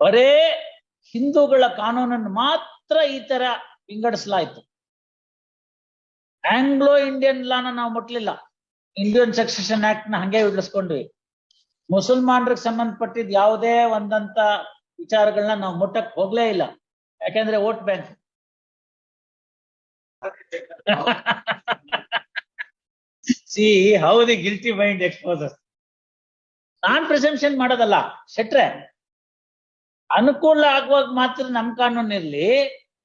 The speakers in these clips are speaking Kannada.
ಬರೇ ಹಿಂದೂಗಳ ಕಾನೂನನ್ನು ಮಾತ್ರ ಈ ತರ ವಿಂಗಡಿಸಲಾಯ್ತು. ಆಂಗ್ಲೋ ಇಂಡಿಯನ್ ಲಾನ ನಾವು ಮುಟ್ಲಿಲ್ಲ. ಇಂಡಿಯನ್ ಸಕ್ಸೆಷನ್ ಆಕ್ಟ್ನ ಹಂಗೆ ಉಳಿಸ್ಕೊಂಡ್ವಿ ಮುಸಲ್ಮಾನರಿಗೆ ಸಂಬಂಧಪಟ್ಟಿದ್ ಯಾವುದೇ ಒಂದಂತ ವಿಚಾರಗಳನ್ನ ನಾವು ಮುಟ್ಟಕ್ ಹೋಗ್ಲೇ ಇಲ್ಲ. ಯಾಕೆಂದ್ರೆ vote bank. See how guilty mind exposes non presumption ಮಾಡೋದಲ್ಲ, ಶೆಟ್ರೆ. ಅನುಕೂಲ ಆಗುವಾಗ ಮಾತ್ರ ನಮ್ ಕಾನೂನು ಇರ್ಲಿ.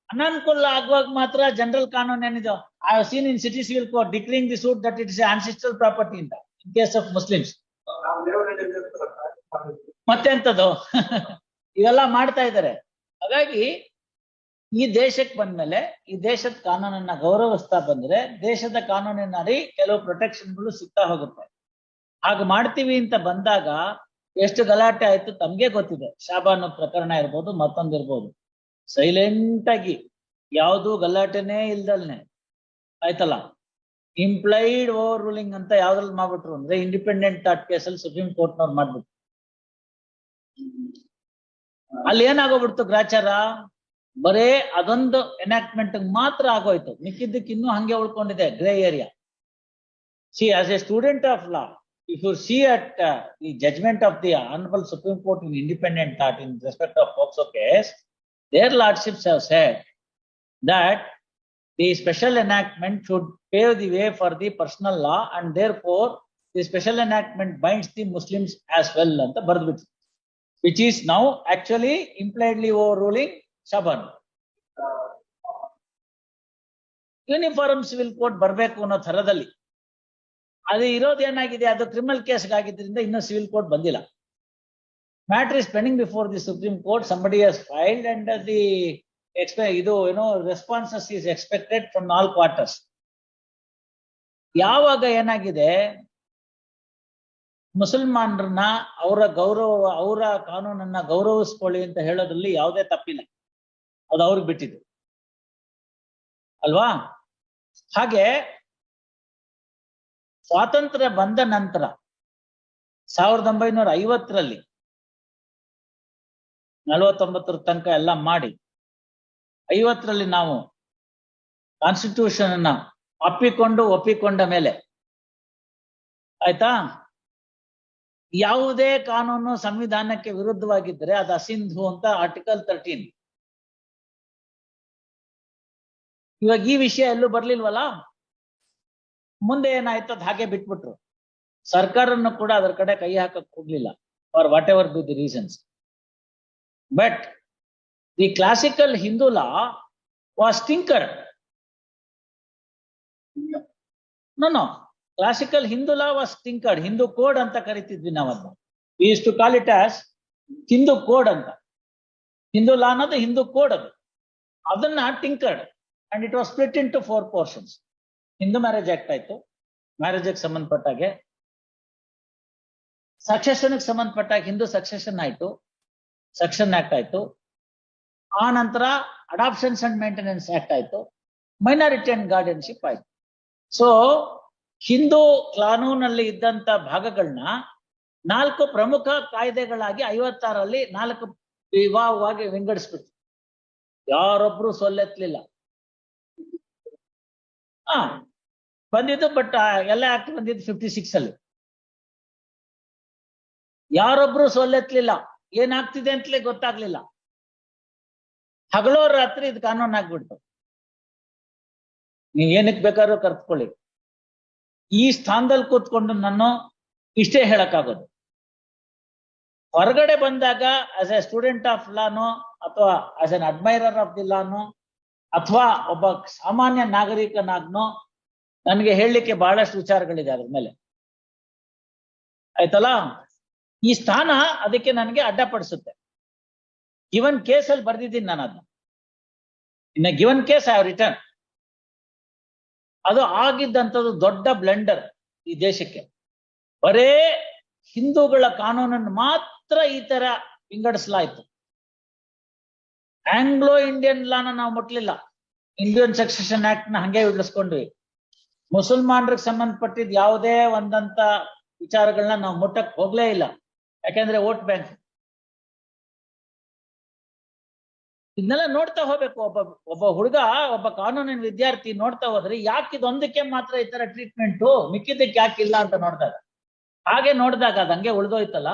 ಅನನುಕೂಲ ಆಗುವಾಗ ಮಾತ್ರ ಜನರಲ್ ಕಾನೂನ್ ಏನಿದೆ? I seen in city civil court declining the suit that it's is ancestral property ಅಂತ ಇನ್ ಕೇಸ್ ಆಫ್ ಮುಸ್ಲಿಮ್ಸ್ ಮತ್ತೆಂತದ್ದು ಇವೆಲ್ಲ ಮಾಡ್ತಾ ಇದ್ದಾರೆ. ಹಾಗಾಗಿ ಈ ದೇಶಕ್ಕೆ ಬಂದ್ಮೇಲೆ, ಈ ದೇಶದ ಕಾನೂನನ್ನ ಗೌರವಿಸ್ತಾ ಬಂದ್ರೆ ದೇಶದ ಕಾನೂನಿನ ಅಡಿ ಕೆಲವು ಪ್ರೊಟೆಕ್ಷನ್ಗಳು ಸಿಗ್ತಾ ಹೋಗುತ್ತೆ. ಹಾಗೆ ಮಾಡ್ತೀವಿ ಅಂತ ಬಂದಾಗ ಎಷ್ಟು ಗಲಾಟೆ ಆಯ್ತು ತಮ್ಗೆ ಗೊತ್ತಿದೆ. ಶಾಬಾನು ಪ್ರಕರಣ ಇರ್ಬೋದು, ಮತ್ತೊಂದು ಇರ್ಬೋದು. ಸೈಲೆಂಟ್ ಆಗಿ ಯಾವುದು ಗಲಾಟೆನೇ ಇಲ್ದಲ್ನೆ. ಆಯ್ತಲ್ಲ? ಇಂಪ್ಲೈಡ್ ಓವರ್ ರೂಲಿಂಗ್ ಅಂತ ಯಾವ್ದ್ರಲ್ಲಿ ಮಾಡ್ಬಿಟ್ರು ಅಂದ್ರೆ ಇಂಡಿಪೆಂಡೆಂಟ್ ಥಟ್ ಕೇಸ್ ಅಲ್ಲಿ ಸುಪ್ರೀಂ ಕೋರ್ಟ್ ಕೋರ್ಟ್ನವ್ರು ಮಾಡ್ಬಿಟ್ರು. ಅಲ್ಲಿ ಏನಾಗೋಗ್ಬಿಡ್ತು ಗ್ರಾಚಾರ? ಬರೇ ಅದೊಂದು ಎನಾಕ್ಟ್ಮೆಂಟ್ ಮಾತ್ರ ಆಗೋಯ್ತು. ಮಿಕ್ಕಿದ್ದಕ್ಕಿನ್ನೂ ಹಂಗೆ ಉಳ್ಕೊಂಡಿದೆ, grey area. See as a student of law if you see at uh, the judgment of the Honorable Supreme Court in independent thought in respect of POXO case, their lordships have said that the special enactment should pave the way for the personal law and therefore the special enactment binds the Muslims as well ಅಂತ ಬರೆದ್ಬಿಟ್ಟು which is now actually impliedly overruling Shaban. Uniform civil code ಬರಬೇಕು ಅನ್ನೋ ಥರದಲ್ಲಿ ಅದು ಇರೋದು ಏನಾಗಿದೆ? ಅದು ಕ್ರಿಮಿನಲ್ ಕೇಸ್ ಆಗಿದ್ರಿಂದ ಇನ್ನೂ ಸಿವಿಲ್ ಕೋರ್ಟ್ ಬಂದಿಲ್ಲ. Matter is pending before the supreme court somebody has filed and the ಎಕ್ಸ್ಪೆ ಇದು ಏನೋ responses is expected from all quarters ಯಾವಾಗ ಏನಾಗಿದೆ? ಮುಸಲ್ಮಾನರನ್ನ ಅವರ ಗೌರವ, ಅವರ ಕಾನೂನನ್ನ ಗೌರವಿಸ್ಕೊಳ್ಳಿ ಅಂತ ಹೇಳೋದ್ರಲ್ಲಿ ಯಾವುದೇ ತಪ್ಪಿಲ್ಲ. ಅದು ಅವ್ರಿಗೆ ಬಿಟ್ಟಿದ್ದು. ಅಲ್ವಾ? ಹಾಗೆ ಸ್ವಾತಂತ್ರ್ಯ ಬಂದ ನಂತರ ಸಾವಿರದ ಒಂಬೈನೂರ ಐವತ್ತರಲ್ಲಿ ನಲವತ್ತೊಂಬತ್ತರ ತನಕ ಎಲ್ಲ ಮಾಡಿ ಐವತ್ತರಲ್ಲಿ ನಾವು ಕಾನ್ಸ್ಟಿಟ್ಯೂಷನ್ ಅನ್ನ ಅಪ್ಪಿಕೊಂಡು ಒಪ್ಪಿಕೊಂಡ ಮೇಲೆ ಆಯ್ತಾ? ಯಾವುದೇ ಕಾನೂನು ಸಂವಿಧಾನಕ್ಕೆ ವಿರುದ್ಧವಾಗಿದ್ದರೆ ಅದು ಅಸಿಂಧು ಅಂತ ಆರ್ಟಿಕಲ್ ತರ್ಟೀನ್ ಇವಾಗ ಈ ವಿಷಯ ಎಲ್ಲೂ ಬರ್ಲಿಲ್ವಲ್ಲ? ಮುಂದೆ ಏನಾಯ್ತು ಅದ್ ಹಾಗೆ ಬಿಟ್ಬಿಟ್ರು. ಸರ್ಕಾರನ್ನು ಕೂಡ ಅದರ ಕಡೆ ಕೈ ಹಾಕಕ್ ಹೋಗ್ಲಿಲ್ಲ for whatever be the reasons but the classical Hindu law was tinkered no classical Hindu law was tinkered Hindu code ಅಂತ ಕರಿತಿದ್ವಿ ನಾವನ್ನ is to call it as Hindu code ಅಂತ. ಹಿಂದೂ ಲಾ ಅನ್ನೋದು ಹಿಂದೂ ಕೋಡ್ ಅದು. ಅದನ್ನ tinkered and it was split into four portions Hindu marriage act ಆಯ್ತು. ಮ್ಯಾರೇಜ್ಗೆ ಸಂಬಂಧಪಟ್ಟಾಗೆ ಸಕ್ಸೆಷನ್ಗೆ ಸಂಬಂಧಪಟ್ಟಾಗ ಹಿಂದೂ ಸಕ್ಸೆಷನ್ ಆಯ್ತು. ಸೆಕ್ಷನ್ ಆಕ್ಟ್ ಆಯ್ತು. ಆ ನಂತರ ಅಡಾಪ್ಷನ್ಸ್ ಅಂಡ್ ಮೇಂಟೆನೆನ್ಸ್ ಆಕ್ಟ್ ಆಯ್ತು. ಮೈನಾರಿಟಿ ಅಂಡ್ ಗಾರ್ಡಿಯನ್ಶಿಪ್ ಆಯ್ತು. ಸೊ ಹಿಂದೂ ಕಾನೂನಲ್ಲಿ ಇದ್ದಂತ ಭಾಗಗಳನ್ನ ನಾಲ್ಕು ಪ್ರಮುಖ ಕಾಯ್ದೆಗಳಾಗಿ ಐವತ್ತಾರಲ್ಲಿ ನಾಲ್ಕು ವಿವಾಹವಾಗಿ ವಿಂಗಡಿಸ್ಬಿಟ್ಟು ಯಾರೊಬ್ರು ಸೊಲ್ಲೆತ್ಲಿಲ್ಲ ಹಾ ಬಂದಿದ್ದು ಬಟ್ ಎಲ್ಲ ಆಕ್ಟ್ ಬಂದಿದ್ದು ಫಿಫ್ಟಿ ಸಿಕ್ಸ್ ಅಲ್ಲಿ. ಯಾರೊಬ್ರು ಸೋಲೆತ್ಲಿಲ್ಲ ಏನಾಗ್ತಿದೆ ಅಂತಲೇ ಗೊತ್ತಾಗ್ಲಿಲ್ಲ. ಹಗಲೋ ರಾತ್ರಿ ಇದು ಕಾನೂನು ಆಗ್ಬಿಡ್ತು. ನೀವು ಏನಕ್ಕೆ ಬೇಕಾದ್ರೂ ಕರ್ತ್ಕೊಳ್ಳಿ. ಈ ಸ್ಥಾನದಲ್ಲಿ ಕೂತ್ಕೊಂಡು ನಾನು ಇಷ್ಟೇ ಹೇಳಕ್ಕಾಗೋದು. ಹೊರಗಡೆ ಬಂದಾಗ ಆಸ್ ಎ ಸ್ಟೂಡೆಂಟ್ ಆಫ್ ಲಾನು ಅಥವಾ as an admirer of the ಅಥವಾ ಒಬ್ಬ ಸಾಮಾನ್ಯ ನಾಗರಿಕನಾಗ್ನೋ ನನಗೆ ಹೇಳಲಿಕ್ಕೆ ಬಹಳಷ್ಟು ವಿಚಾರಗಳಿದೆ ಅದ್ರ ಮೇಲೆ. ಆಯ್ತಲ್ಲ? ಈ ಸ್ಥಾನ ಅದಕ್ಕೆ ನನಗೆ ಅಡ್ಡಪಡಿಸುತ್ತೆ. ಗಿವನ್ ಕೇಸಲ್ಲಿ ಬರ್ದಿದ್ದೀನಿ ನಾನು ಅದನ್ನ ಇನ್ನ ಗಿವನ್ ಕೇಸ್ ಐ ರಿಟರ್ನ್ ಅದು ಆಗಿದ್ದಂಥದ್ದು ದೊಡ್ಡ ಬ್ಲೆಂಡರ್ ಈ ದೇಶಕ್ಕೆ. ಬರೇ ಹಿಂದೂಗಳ ಕಾನೂನನ್ನು ಮಾತ್ರ ಈ ತರ ವಿಂಗಡಿಸಲಾಯ್ತು. ಆಂಗ್ಲೋ ಇಂಡಿಯನ್ ಲಾನ ನಾವು ಮುಟ್ಲಿಲ್ಲ. ಇಂಡಿಯನ್ ಸಕ್ಸೆಷನ್ ಆಕ್ಟ್ನ ಹಂಗೆ ಇಳಿಸ್ಕೊಂಡ್ವಿ ಮುಸಲ್ಮಾನರಿಗೆ ಸಂಬಂಧಪಟ್ಟಿದ್ ಯಾವುದೇ ಒಂದಂತ ವಿಚಾರಗಳನ್ನ ನಾವು ಮುಟ್ಟಕ್ ಹೋಗ್ಲೇ ಇಲ್ಲ. ಯಾಕೆಂದ್ರೆ ವೋಟ್ ಬ್ಯಾಂಕ್. ಇದನ್ನೆಲ್ಲ ನೋಡ್ತಾ ಹೋಗ್ಬೇಕು. ಒಬ್ಬ ಒಬ್ಬ ಹುಡುಗ, ಒಬ್ಬ ಕಾನೂನಿನ ವಿದ್ಯಾರ್ಥಿ ನೋಡ್ತಾ ಹೋದ್ರೆ ಯಾಕೆ ಇದೊಂದಕ್ಕೆ ಮಾತ್ರ ಈ ತರ ಟ್ರೀಟ್ಮೆಂಟು, ಮಿಕ್ಕಿದ್ದಕ್ಕೆ ಯಾಕೆ ಇಲ್ಲ ಅಂತ ನೋಡಿದಾಗ. ಹಾಗೆ ನೋಡಿದಾಗ ಅದ್ ಹಂಗೆ ಉಳ್ದೋಯ್ತಲ್ಲ.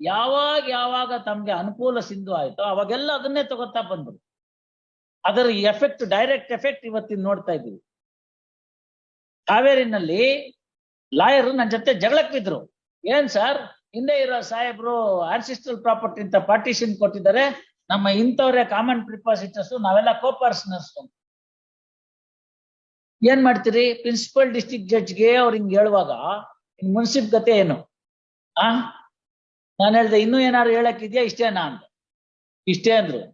ಯಾವಾಗ ಯಾವಾಗ ತಮ್ಗೆ ಅನುಕೂಲ ಸಿಂಧು ಆಯ್ತೋ ಅವಾಗೆಲ್ಲ ಅದನ್ನೇ ತಗೋತಾ ಬಂದ್ರು. ಅದರ ಎಫೆಕ್ಟ್ ಡೈರೆಕ್ಟ್ ಎಫೆಕ್ಟ್ ಇವತ್ತಿನ ನೋಡ್ತಾ ಇದ್ದೀವಿ ಹಾವೇರಿನಲ್ಲಿ ಲಾಯರ್ ನನ್ನ ಜೊತೆ ಜಗಳಕ್ಕೆ ಬಿದ್ರು ಏನ್ ಸರ್? ಹಿಂದೆ ಇರೋ ಸಾಹೇಬ್ರು ಆನ್ಸಿಸ್ಟ್ರಲ್ ಪ್ರಾಪರ್ಟಿ ಅಂತ ಪಾರ್ಟಿಷನ್ ಕೊಟ್ಟಿದ್ದಾರೆ. ನಮ್ಮ ಇಂಥವ್ರೆ ಕಾಮನ್ ಪ್ರಿಪಾಸಿಟರ್ಸ್ ನಾವೆಲ್ಲ ಕೋಪರ್ಸನರ್ಸ್ ಏನ್ ಮಾಡ್ತೀರಿ? ಪ್ರಿನ್ಸಿಪಲ್ ಡಿಸ್ಟ್ರಿಕ್ಟ್ ಜಡ್ಜ್ಗೆ ಅವ್ರು ಹಿಂಗ್ ಹೇಳುವಾಗ ಮುನ್ಸಿಪ್ ಗತೆ ಏನು? ಆ? ನಾನು ಹೇಳ್ದೆ, ಇನ್ನೂ ಏನಾದ್ರು ಹೇಳಕ್ ಇದೆಯಾ ಇಷ್ಟೇನಾ ಅಂತ ಇಷ್ಟೇ ಅಂದ್ರು.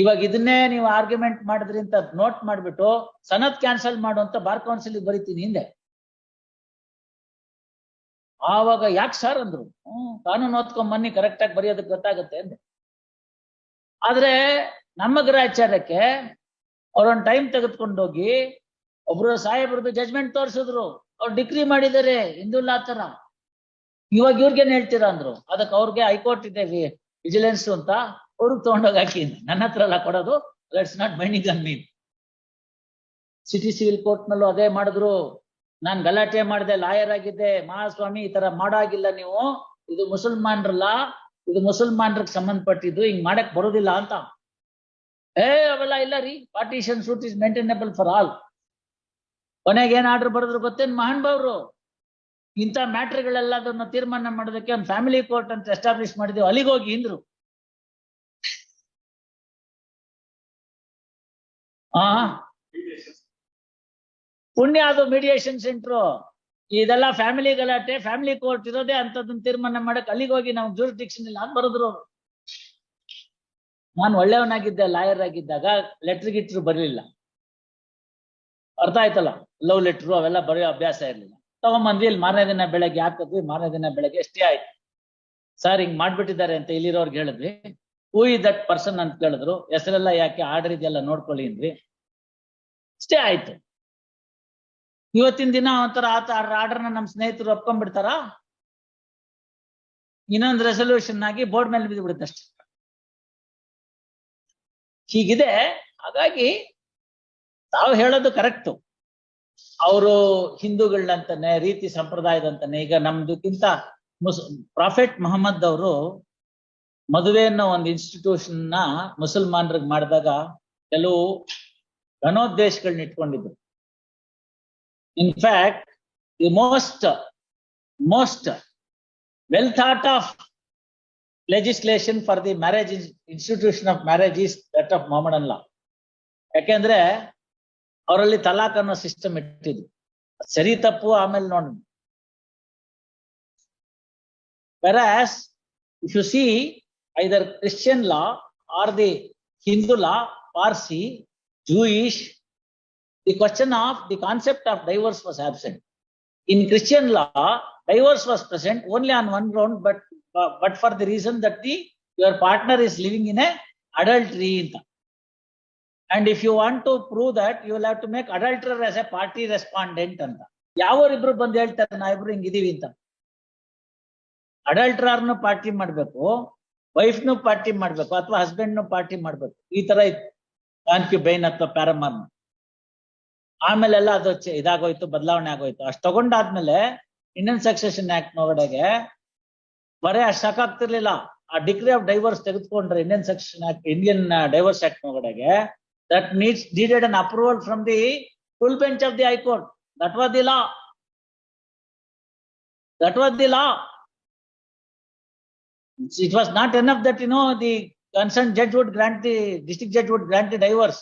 ಇವಾಗ ಇದನ್ನೇ ನೀವು ಆರ್ಗ್ಯುಮೆಂಟ್ ಮಾಡಿದ್ರಿ ಅಂತ ನೋಟ್ ಮಾಡ್ಬಿಟ್ಟು ಸನತ್ ಕ್ಯಾನ್ಸಲ್ ಮಾಡುವಂತ ಬಾರ್ ಕೌನ್ಸಿಲ್ ಬರೀತೀನಿ ಹಿಂದೆ. ಆವಾಗ ಯಾಕೆ ಸರ್ ಅಂದ್ರು? ಕಾನೂನು ಓದ್ಕೊಂಡ್ ಬನ್ನಿ ಕರೆಕ್ಟ್ ಆಗಿ ಬರೆಯೋದಕ್ಕೆ ಗೊತ್ತಾಗುತ್ತೆ ಅಂದೆ. ಆದ್ರೆ ನಮ್ಮ ಗ್ರಹಾಚಾರ್ಯಕ್ಕೆ ಅವ್ರೊಂದ್ ಟೈಮ್ ತೆಗೆದುಕೊಂಡೋಗಿ ಒಬ್ರು ಸಾಹೇಬ್ರದ್ದು ಜಜ್ಮೆಂಟ್ ತೋರಿಸಿದ್ರು. ಅವ್ರು ಡಿಗ್ರಿ ಮಾಡಿದ್ದಾರೆ ಹಿಂದೂ ಆತರ ತರ ಇವಾಗ ಇವ್ರಿಗೇನ್ ಹೇಳ್ತೀರಾ ಅಂದ್ರು? ಅದಕ್ಕೆ ಅವ್ರಿಗೆ ಹೈಕೋರ್ಟ್ ಇದೆ ವಿಜಿಲೆನ್ಸ್ ಅಂತ. ಅವ್ರಿಗೆ ತಗೊಂಡೋಗಿ ಹಾಕಿ ನನ್ನ ಹತ್ರ ಎಲ್ಲ ಕೊಡೋದು let's not binding I mean city civil court ನಲ್ಲೂ ಅದೇ ಮಾಡಿದ್ರು. ನಾನ್ ಗಲಾಟೆ ಮಾಡಿದೆ, ಲಾಯರ್ ಆಗಿದ್ದೆ. ಮಹಾಸ್ವಾಮಿ, ಈ ತರ ಮಾಡಾಗಿಲ್ಲ ನೀವು. ಇದು ಮುಸಲ್ಮಾನ್ರಲ್ಲ. ಇದು ಮುಸಲ್ಮಾನ್ರಿಗೆ ಸಂಬಂಧಪಟ್ಟಿದ್ದು. ಹಿಂಗ್ ಮಾಡಕ್ ಬರೋದಿಲ್ಲ ಅಂತ. ಏ, ಅವೆಲ್ಲ ಇಲ್ಲ ರೀ. Partition suit is maintainable for all ಕೊನೆಗೆ ಏನ್ ಆರ್ಡರ್ ಬರೆದ್ರು ಗೊತ್ತೇನ್ ಮಹಾನ್ ಬಾವ್ರು? ಇಂಥ ಮ್ಯಾಟ್ರ್ಗಳೆಲ್ಲದನ್ನ ತೀರ್ಮಾನ ಮಾಡೋದಕ್ಕೆ ಒಂದು ಫ್ಯಾಮಿಲಿ ಕೋರ್ಟ್ ಅಂತ ಎಸ್ಟಾಬ್ಲಿಷ್ ಮಾಡಿದ್ವಿ. ಅಲ್ಲಿಗೆ ಹೋಗಿ ಇಂದ್ರು. ಪುಣ್ಯ ಅದು ಮೀಡಿಯೇಷನ್ ಸೆಂಟ್ರು ಇದೆಲ್ಲ ಫ್ಯಾಮಿಲಿ ಗಲಾಟೆ ಫ್ಯಾಮಿಲಿ ಕೋರ್ಟ್ ಇರೋದೇ ಅಂತದನ್ನ ತೀರ್ಮಾನ ಮಾಡಕ್ ಅಲ್ಲಿಗೆ ಹೋಗಿ ನಾವು ಜೂರಿಸ್ಡಿಕ್ಷನ್ ಇಲ್ಲ ಅಂತ ಬರೆದ್ರು ಅವರು. ನಾನು ಒಳ್ಳೆಯವನಾಗಿದ್ದೆ ಲಾಯರ್ ಆಗಿದ್ದಾಗ ಲೆಟರ್ ಗಿಟ್ರು ಬರಲಿಲ್ಲ. ಅರ್ಥ ಆಯ್ತಲ್ಲ? ಲವ್ ಲೆಟ್ರು ಅವೆಲ್ಲ ಬರೆಯೋ ಅಭ್ಯಾಸ ಇರಲಿಲ್ಲ. ತಗೊಂಬಂದ್ವಿ, ಇಲ್ಲಿ ಮಾರನೇ ದಿನ ಬೆಳಗ್ಗೆ ಹಾಕಿದ್ವಿ ಮಾರನೇ ದಿನ ಬೆಳಗ್ಗೆ ಎಷ್ಟೇ ಆಯ್ತು. ಸರ್ ಹಿಂಗ್ ಮಾಡ್ಬಿಟ್ಟಿದ್ದಾರೆ ಅಂತ ಇಲ್ಲಿರೋರ್ಗೆ ಹೇಳಿದ್ವಿ. ಹೂ ಇಸ್ ದಟ್ ಪರ್ಸನ್ ಅಂತ ಕೇಳಿದ್ರು, ಹೆಸರೆಲ್ಲ ಯಾಕೆ ಆರ್ಡರ್ ಇದೆಲ್ಲ ನೋಡ್ಕೊಳ್ಳಿ ಅಂದ್ರಿ. ಅಷ್ಟೇ ಆಯ್ತು. ಇವತ್ತಿನ ದಿನ ಒಂಥರ ಆತ ಆರ್ಡರ್ನ ನಮ್ಮ ಸ್ನೇಹಿತರು ಒಪ್ಕೊಂಡ್ಬಿಡ್ತಾರ? ಇನ್ನೊಂದು ರೆಸೊಲ್ಯೂಷನ್ ಆಗಿ ಬೋರ್ಡ್ ಮೇಲೆ ಬಿದ್ದು ಅಷ್ಟೇ. ಹೀಗಿದೆ. ಹಾಗಾಗಿ ತಾವು ಹೇಳೋದು ಕರೆಕ್ಟು ಅವರು ಹಿಂದೂಗಳಂತಾನೆ, ರೀತಿ ಸಂಪ್ರದಾಯದಂತಾನೆ, ಈಗ ನಮ್ದಕ್ಕಿಂತ ಮುಸ್ ಪ್ರಾಫೆಟ್ ಮೊಹಮ್ಮದ್ ಅವರು ಮದುವೆ ಅನ್ನೋ ಒಂದು ಇನ್ಸ್ಟಿಟ್ಯೂಷನ್ನ ಮುಸಲ್ಮಾನರಿಗೆ ಮಾಡಿದಾಗ ಕೆಲವು ಘನೋದ್ದೇಶಗಳನ್ನ ಇಟ್ಕೊಂಡಿದ್ರು. In fact the most most well thought of legislation for the marriage institution of marriage is that of Mohammed ಅಲ್ಲಾ ಯಾಕೆಂದ್ರೆ ಅವರಲ್ಲಿ ತಲಾಖ್ ಅನ್ನೋ ಸಿಸ್ಟಮ್ ಇಟ್ಟಿದ್ರು. ಸರಿ ತಪ್ಪು ಆಮೇಲೆ ನೋಡೋಣ. Whereas if you see either Christian law or the Hindu law Parsi Jewish the question of the concept of divorce was absent in Christian law divorce was present only on one ground but but for the reason that the your partner is living in a adultery ಅಂತ and if you want to prove that you will have to make adulterer as a party respondent ಅಂತ ಯಾವರಿಬ್ರು ಬಂದು ಹೇಳ್ತಾರೆ ನಾವಿಬ್ರು ಹಿಂಗಿದೀವಿ ಅಂತ ಅಡಲ್ಟ್ರಾರ್ನು ಪಾರ್ಟಿ ಮಾಡ್ಬೇಕು ವೈಫ್ನು ಪಾರ್ಟಿ ಮಾಡ್ಬೇಕು ಅಥವಾ ಹಸ್ಬೆಂಡ್ನು ಪಾರ್ಟಿ ಮಾಡ್ಬೇಕು. ಈ ತರ ಇತ್ತು. ಕಾನ್ಕ್ಯುಬೈನ್ ಅಥವಾ ಪ್ಯಾರಮಾರ್ನ ಆಮೇಲೆಲ್ಲ ಅದು ಇದಾಗೋಯ್ತು, ಬದಲಾವಣೆ ಆಗೋಯ್ತು. ಅಷ್ಟು ತಗೊಂಡಾದ್ಮೇಲೆ ಇಂಡಿಯನ್ ಸಕ್ಸೆಷನ್ ಆಕ್ಟ್ ಒಳಗಡೆಗೆ ಬರೇ ಅಷ್ಟು ಸಾಕಾಗ್ತಿರ್ಲಿಲ್ಲ ಆ ಡಿಗ್ರಿ ಆಫ್ ಡೈವರ್ಸ್ ತೆಗೆದುಕೊಂಡ್ರೆ Indian section act Indian divorce act ಒಳಗಡೆ that needs needed an approval from the full bench of the high court that was the law that was the law it was not enough that, you know, the concerned judge would grant the, district judge would grant the divorce.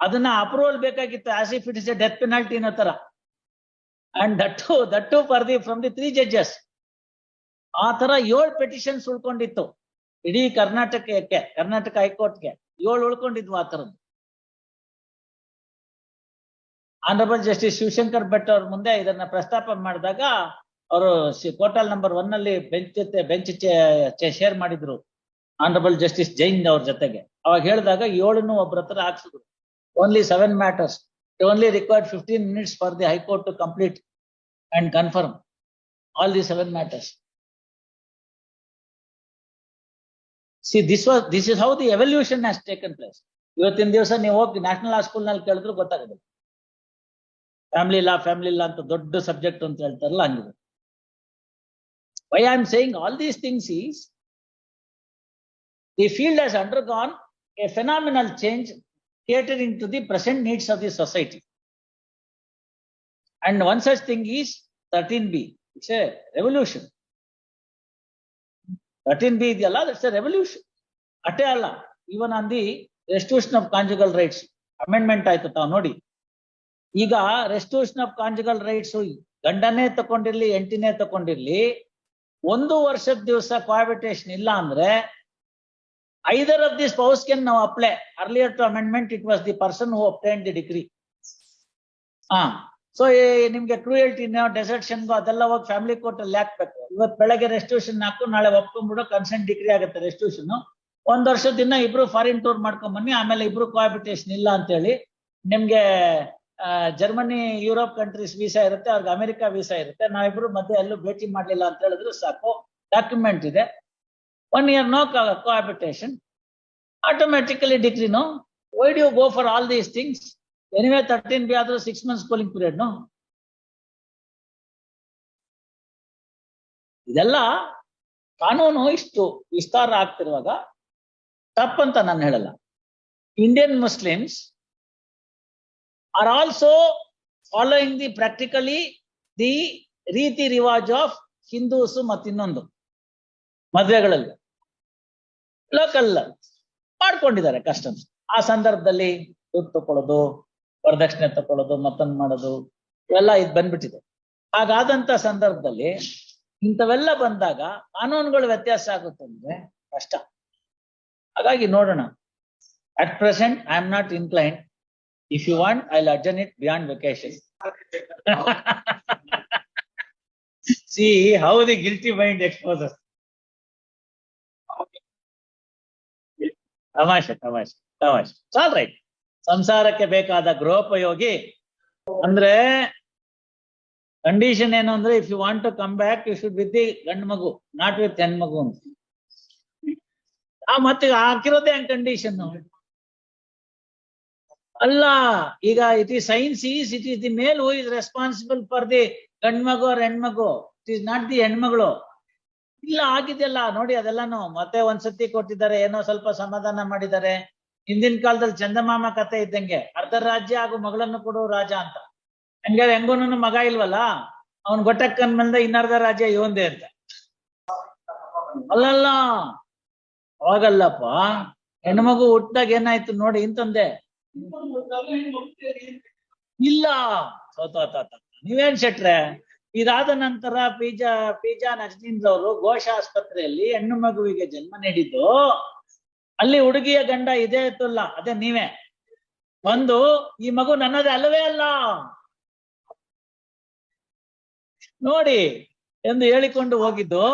ಅದನ್ನ ಅಪ್ರೂವಲ್ ಬೇಕಾಗಿತ್ತು. As if it is a death penalty ಅನ್ನೋ ತರ. And that that for the from the three judges ಆ ತರ ಏಳು ಪೆಟಿಷನ್ಸ್ ಉಳ್ಕೊಂಡಿತ್ತು. ಇಡೀ ಕರ್ನಾಟಕಕ್ಕೆ, ಕರ್ನಾಟಕ ಹೈಕೋರ್ಟ್ಗೆ ಏಳು ಉಳ್ಕೊಂಡಿದ್ವು ಆ ತರದ್ದು. ಆನರಬಲ್ ಜಸ್ಟಿಸ್ ಶಿವಶಂಕರ್ ಭಟ್ ಅವ್ರ ಮುಂದೆ ಇದನ್ನ ಪ್ರಸ್ತಾಪ ಮಾಡಿದಾಗ ಅವರು ಕೋಟಲ್ ನಂಬರ್ ಒನ್ ಅಲ್ಲಿ ಬೆಂಚ್ ಜೊತೆ ಬೆಂಚ್ ಶೇರ್ ಮಾಡಿದ್ರು. ಆನರಬಲ್ ಜಸ್ಟಿಸ್ ಜೈನ್ ಅವ್ರ ಜೊತೆಗೆ. ಅವಾಗ ಹೇಳಿದಾಗ ಏಳನ್ನು ಒಬ್ಬರ ಹತ್ರ ಹಾಕ್ಸಿದ್ರು. Only seven matters only required fifteen minutes for the high court to complete and confirm all the seven matters see this was this is how the evolution has taken place ಇವತ್ತಿನ ದಿವಸ ನೀವು ಹೋಗಿ ನ್ಯಾಷನಲ್ ಸ್ಕೂಲ್ನಲ್ಲಿ ಕೇಳಿದ್ರು ಗೊತ್ತಾಗೋದಿಲ್ಲ. ಫ್ಯಾಮಿಲಿ ಲಾ ಫ್ಯಾಮಿಲಿ ಲಾ ಅಂತ ದೊಡ್ಡ ಸಬ್ಜೆಕ್ಟ್ ಅಂತ ಹೇಳ್ತಾರಲ್ಲ ಹಂಗಿದೆ. Why I am saying all these things is the field has undergone a phenomenal change catering to the present needs of the society. And one such thing is thirteen B, it's a revolution. Thirteen B ಇದೆಯಲ್ಲ, that's a revolution. ಅಷ್ಟೇ ಅಲ್ಲ, even on the restitution of conjugal rights, amendment ಆಯ್ತು ತಾವು ನೋಡಿ. ಈಗ restitution of conjugal rights ಗಂಡನೇ ತಕೊಂಡಿರ್ಲಿ ಎಂಟಿನೇ ತಕೊಂಡಿರ್ಲಿ ಒಂದು ವರ್ಷದ ದಿವಸ cohabitation ಇಲ್ಲ ಅಂದ್ರೆ either of the spouse can ನಾವು apply earlier to amendment it was the person who obtained the degree ಹಾ ಸೊ ನಿಮ್ಗೆ ಕ್ರೂಯಲ್ಟಿ ಡೆಸರ್ಷನ್ ಅದೆಲ್ಲ ಹೋಗಿ ಫ್ಯಾಮಿಲಿ ಕೋರ್ಟ್ ಅಲ್ಲಿ ಹಾಕ್ಬೇಕು. ಇವತ್ತು ಬೆಳಗ್ಗೆ ರೆಸ್ಟ್ಯೂಷನ್ ಹಾಕು, ನಾಳೆ ಒಪ್ಕೊಂಡ್ಬಿಡು ಕನ್ಸೆಂಟ್ ಡಿಗ್ರಿ ಆಗುತ್ತೆ ರೆಸ್ಟ್ಯೂಷನ್ ಒಂದ್ ವರ್ಷದಿಂದ ಇಬ್ರು ಫಾರಿನ್ ಟೂರ್ ಮಾಡ್ಕೊಂಡ್ ಬನ್ನಿ, ಆಮೇಲೆ ಇಬ್ರು ಕೋಆಬಿಟೇಷನ್ ಇಲ್ಲ ಅಂತ ಹೇಳಿ ನಿಮ್ಗೆ ಜರ್ಮನಿ, ಯುರೋಪ್ ಕಂಟ್ರೀಸ್ ವೀಸಾ ಇರುತ್ತೆ, ಅವ್ರಿಗೆ ಅಮೆರಿಕ ವೀಸಾ ಇರುತ್ತೆ. ನಾವಿಬ್ರು ಮಧ್ಯೆ ಎಲ್ಲೂ ಭೇಟಿ ಮಾಡಲಿಲ್ಲ ಅಂತ ಹೇಳಿದ್ರು ಸಾಕು. ಡಾಕ್ಯುಮೆಂಟ್ ಇದೆ. One year no cohabitation automatically degree no why do go for all these things anyway thirteen B ಆದ್ರೂ six months cooling period no ಇದೆಲ್ಲ ಕಾನೂನು ಇಷ್ಟು ವಿಸ್ತಾರ ಆಗ್ತಿರುವಾಗ ತಪ್ಪಂತ ನಾನು ಹೇಳಲ್ಲ. Indian Muslims are also following the practically the ರೀತಿ ರಿವಾಜ್ ಆಫ್ ಹಿಂದೂಸ್ ಮತ್ತಿನ್ನೊಂದು ಮದ್ವೆಗಳಲ್ಲಿ. ಲೋಕಲ್ ಮಾಡ್ಕೊಂಡಿದ್ದಾರೆ ಕಸ್ಟಮ್ಸ್ ಆ ಸಂದರ್ಭದಲ್ಲಿ ದುಡ್ಡು ತಕೊಳ್ಳೋದು, ವರದಕ್ಷಿಣೆ ತಕೊಳ್ಳೋದು, ಮತ್ತೊಂದು ಮಾಡೋದು ಇವೆಲ್ಲ ಇದು ಬಂದ್ಬಿಟ್ಟಿದೆ. ಹಾಗಾದಂತ ಸಂದರ್ಭದಲ್ಲಿ ಇಂಥವೆಲ್ಲ ಬಂದಾಗ ಕಾನೂನುಗಳು ವ್ಯತ್ಯಾಸ ಆಗುತ್ತೆ ಅಂದ್ರೆ ಕಷ್ಟ. ಹಾಗಾಗಿ ನೋಡೋಣ. At present I am not incline if you want I adjourn it beyond vacation see how the guilty mind exposes ತಮಾಷೆ ತಮಾಷೆ ತಮಾಷೆ ಆಲ್ ರೈಟ್ ಸಂಸಾರಕ್ಕೆ ಬೇಕಾದ ಗೃಹೋಪಯೋಗಿ ಅಂದ್ರೆ ಕಂಡೀಷನ್ ಏನು ಅಂದ್ರೆ if you want to come back you should with the ಗಂಡು ಮಗು ನಾಟ್ ವಿತ್ ಹೆಣ್ ಮಗು ಅಂತ ಆ ಮತ್ತೆ ಹಾಕಿರೋದೇ ಹಂಗ್ ಕಂಡೀಷನ್ ಅಲ್ಲ, ಈಗ it is science is it is the male who is responsible for the ಗಂಡ್ಮಗು ಅವ್ರ ಹೆಣ್ಮಗು. ಇಟ್ ಈಸ್ ನಾಟ್ ದಿ ಹೆಣ್ಮಗಳು. ಇಲ್ಲ, ಆಗಿದೆಯಲ್ಲ, ನೋಡಿ ಅದೆಲ್ಲಾನು. ಮತ್ತೆ ಒಂದ್ಸತಿ ಕೊಟ್ಟಿದ್ದಾರೆ, ಏನೋ ಸ್ವಲ್ಪ ಸಮಾಧಾನ ಮಾಡಿದ್ದಾರೆ. ಹಿಂದಿನ ಕಾಲದಲ್ಲಿ ಚಂದಮಾಮ ಕತೆ ಇದ್ದಂಗೆ. ಅರ್ಧ ರಾಜ್ಯ ಹಾಗೂ ಮಗಳನ್ನು ಕೊಡೋ ರಾಜ ಅಂತ. ಹಂಗಾರೆ ಹೆಂಗೋನು ಮಗ ಇಲ್ವಲ್ಲ? ಅವನ್ ಗೊಟ್ಟಕ್ಕನ್ ಬಂದ ಇನ್ನರ್ಧ ರಾಜ್ಯ ಇವಂದೇ ಅಂತ. ಅಲ್ಲಲ್ಲ ಅವಾಗಲ್ಲಪ್ಪ ಹೆಣ್ಮಗು ಹುಟ್ಟಾಗ ಏನಾಯ್ತು ನೋಡಿ, ಇಂತಂದೆ. ಇಲ್ಲ. ನೀವೇನ್ ಶೆಟ್ರೆ? ಇದಾದ ನಂತರ ಪಿಜಾ ಪಿಜಾ ಅವರು ಘೋಷ ಆಸ್ಪತ್ರೆಯಲ್ಲಿ ಹೆಣ್ಣು ಮಗುವಿಗೆ ಜನ್ಮ ನೀಡಿದ್ದು. ಅಲ್ಲಿ ಹುಡುಗಿಯ ಗಂಡ ಇದೇ ಇತ್ತಲ್ಲ ಅದೇ ನೀವೇ. ಒಂದು ಈ ಮಗು ನನ್ನದೇ ಅಲ್ಲವೇ ಅಲ್ಲ? ನೋಡಿ ಎಂದು ಹೇಳಿಕೊಂಡು ಹೋಗಿದ್ದು.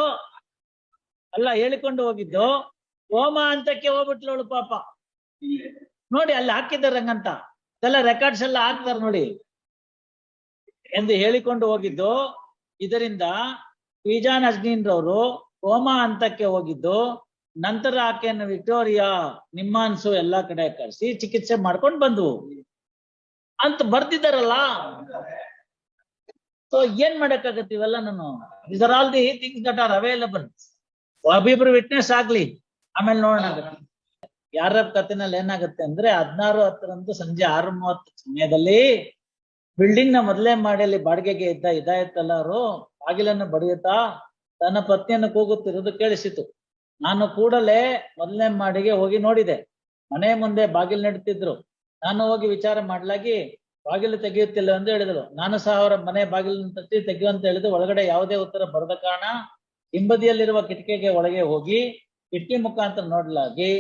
ಅಲ್ಲ, ಹೇಳಿಕೊಂಡು ಹೋಗಿದ್ದು. ಹೋಮ ಅಂತಕ್ಕೆ ಹೋಗ್ಬಿಟ್ಲವಳು ಪಾಪ. ನೋಡಿ ಅಲ್ಲಿ ಹಾಕಿದ್ದಾರೆ ಹಂಗಂತ. ಎಲ್ಲ ರೆಕಾರ್ಡ್ಸ್ ಎಲ್ಲ ಹಾಕ್ತಾರೆ ನೋಡಿ. ಎಂದು ಹೇಳಿಕೊಂಡು ಹೋಗಿದ್ದು, ಇದರಿಂದ ಪಿಜಾನ್ ಅಜ್ನೀನ್ರವರು ಕೋಮಾ ಹಂತಕ್ಕೆ ಹೋಗಿದ್ದು, ನಂತರ ಆಕೆಯನ್ನು ವಿಕ್ಟೋರಿಯಾ, ನಿಮ್ಮಾನ್ಸು ಎಲ್ಲಾ ಕಡೆ ಕರೆಸಿ ಚಿಕಿತ್ಸೆ ಮಾಡ್ಕೊಂಡು ಬಂದ್ವು. ಅಂತ ಬರ್ತಿದ್ದಾರಲ್ಲ ಸೊ ಏನ್ ಮಾಡಕ್ಕಾಗತ್ತೆ ಇವೆಲ್ಲ ನಾನು? Are all the things that are available ಒಬ್ಬಿಬ್ರು witness ಆಗ್ಲಿ. ಆಮೇಲೆ ನೋಡೋಣ. ಯಾರ ಕಥೆನಲ್ಲಿ ಏನಾಗುತ್ತೆ ಅಂದ್ರೆ ಹದಿನಾರು ಹತ್ತರಂದು ಸಂಜೆ ಆರು ಮೂವತ್ತು ಸಮಯದಲ್ಲಿ ಬಿಲ್ಡಿಂಗ್ನ ಮೊದಲೇ ಮಾಡಿಯಲ್ಲಿ ಬಾಡಿಗೆಗೆ ಇದ್ದ ಇದಾಯತ್ತಲ್ಲ ಅವರು ಬಾಗಿಲನ್ನು ಬಡಿಯುತ್ತಾ ತನ್ನ ಪತ್ನಿಯನ್ನು ಕೂಗುತ್ತಿರುವುದು ಕೇಳಿಸಿತು. ನಾನು ಕೂಡಲೇ ಮೊದಲನೇ ಮಾಡಿಗೆ ಹೋಗಿ ನೋಡಿದೆ. ಮನೆ ಮುಂದೆ ಬಾಗಿಲು ನೆಡುತ್ತಿದ್ರು. ನಾನು ಹೋಗಿ ವಿಚಾರ ಮಾಡ್ಲಾಗಿ ಬಾಗಿಲು ತೆಗೆಯುತ್ತಿಲ್ಲ ಎಂದು ಹೇಳಿದರು ನಾನು ಸಹ ಅವರ ಮನೆ ಬಾಗಿಲನ್ನು ತಟ್ಟಿ ತೆಗೆಯುವಂತ ಹೇಳಿದು. ಒಳಗಡೆ ಯಾವುದೇ ಉತ್ತರ ಬರದ ಕಾರಣ ಹಿಂಬದಿಯಲ್ಲಿರುವ ಕಿಟಕಿಗೆ ಒಳಗೆ ಹೋಗಿ ಕಿಟಕಿ ಮುಖಾಂತರ ನೋಡಲಾಗಿ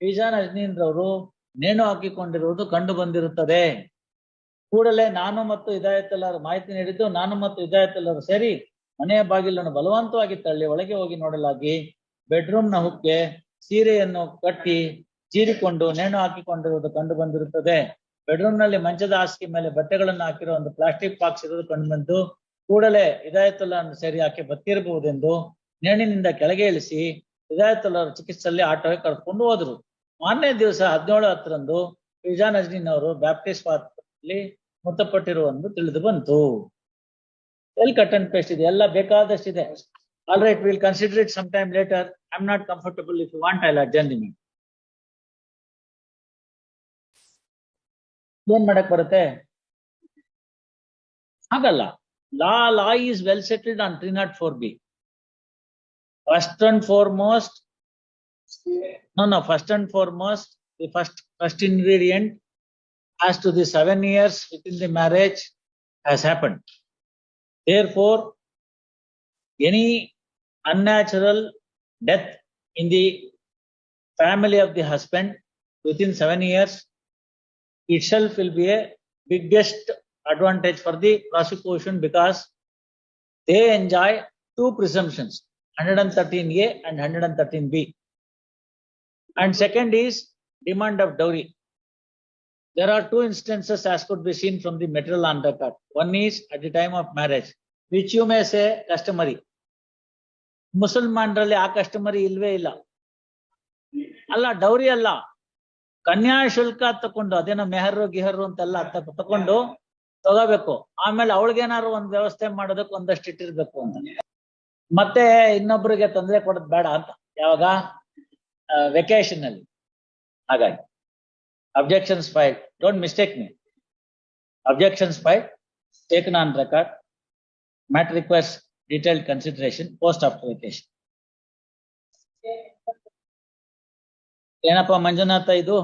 ಪಿಜಾನ್ ರಜನೀಂದ್ರವರು ನೇಣು ಹಾಕಿಕೊಂಡಿರುವುದು ಕಂಡು ಬಂದಿರುತ್ತದೆ. ಕೂಡಲೇ ನಾನು ಮತ್ತು ಇದಾಯತ್ತಲ್ಲರು ಮಾಹಿತಿ ನೀಡಿದ್ದು, ನಾನು ಮತ್ತು ಇದಾಯತ್ತಲ್ಲರು ಸೇರಿ ಮನೆಯ ಬಾಗಿಲನ್ನು ಬಲವಂತವಾಗಿ ತಳ್ಳಿ ಒಳಗೆ ಹೋಗಿ ನೋಡಲಾಗಿ ಬೆಡ್ರೂಮ್ನ ಹುಕ್ಕೆ ಸೀರೆಯನ್ನು ಕಟ್ಟಿ ಚೀರಿಕೊಂಡು ನೇಣು ಹಾಕಿಕೊಂಡಿರುವುದು ಕಂಡು ಬಂದಿರುತ್ತದೆ. ಬೆಡ್ರೂಮ್ನಲ್ಲಿ ಮಂಚದ ಹಾಸಿಗೆ ಮೇಲೆ ಬಟ್ಟೆಗಳನ್ನು ಹಾಕಿರೋ ಒಂದು ಪ್ಲಾಸ್ಟಿಕ್ ಬಾಕ್ಸ್ ಇರೋದು ಕಂಡು ಬಂದು ಕೂಡಲೇ ಇದಾಯತುಲ್ಲನ್ನು ಸೇರಿ ಆಕೆ ಬತ್ತಿರಬಹುದೆಂದು ನೇಣಿನಿಂದ ಕೆಳಗೆ ಇಳಿಸಿ ಹಿದಾಯತುಲ್ಲಾ ಅವ್ರ ಚಿಕಿತ್ಸೆಯಲ್ಲಿ ಆಟೋಗೆ ಕರ್ಕೊಂಡು ಹೋದ್ರು. ಮಾರನೇ ದಿವಸ ಹದಿನೇಳು ಹತ್ತರಂದು ಫಿಜಾ ನಜ್ನಿನ್ ಅವರು ಬ್ಯಾಪ್ಟಿಸ್ಟ್ ಆಸ್ಪತ್ರೆಯಲ್ಲಿ ಮೃತಪಟ್ಟಿರುವಂದು ತಿಳಿದು ಬಂತು. ಎಲ್ ಕಟ್ ಅಂಡ್ ಪೇಸ್ಟ್ ಇದೆ, ಎಲ್ಲ ಬೇಕಾದಷ್ಟಿದೆ all right will consider it some time later I am not comfortable if you want I adjourn ನಿಮಗೆ ಏನ್ ಮಾಡಕ್ ಬರುತ್ತೆ? ಹಾಗಲ್ಲ law law is well settled on three not four B First and foremost, no, no, first and foremost, the first, first ingredient as to the seven years within the marriage has happened. Therefore, any unnatural death in the family of the husband within seven years itself will be a biggest advantage for the prosecution because they enjoy two presumptions hundred and thirteen A and second is demand of dowry. There are two instances as could be seen from the material record. One is at the time of marriage, which you may say customary. ಮುಸಲ್ಮಾನರಲ್ಲಿ ಆ ಕಸ್ಟಮರಿ ಇಲ್ವೇ ಇಲ್ಲ ಅಲ್ಲ ಡೌರಿ ಅಲ್ಲ ಕನ್ಯಾ ಶುಲ್ಕ ತಕೊಂಡು ಅದೇನೋ ಮೆಹರು ಗಿಹರು ಅಂತೆಲ್ಲ ತಕೊಂಡು ತಗೋಬೇಕು ಆಮೇಲೆ ಅವಳಿಗೇನಾದ್ರು ಒಂದ್ ವ್ಯವಸ್ಥೆ ಮಾಡೋದಕ್ಕೆ ಒಂದಷ್ಟು ಇಟ್ಟಿರ್ಬೇಕು ಅಂತ ಮತ್ತೆ ಇನ್ನೊಬ್ರಿಗೆ ತೊಂದರೆ ಕೊಡೋದ್ ಬೇಡ ಅಂತ. ಯಾವಾಗ? ವೆಕೇಶನ್ ಅಲ್ಲಿ. ಹಾಗಾಗಿ. Objections file don't mistake me objections file taken on record mat request detailed consideration post after vacation ಏನಪ್ಪ ಮಂಜುನಾಥ ಇದು?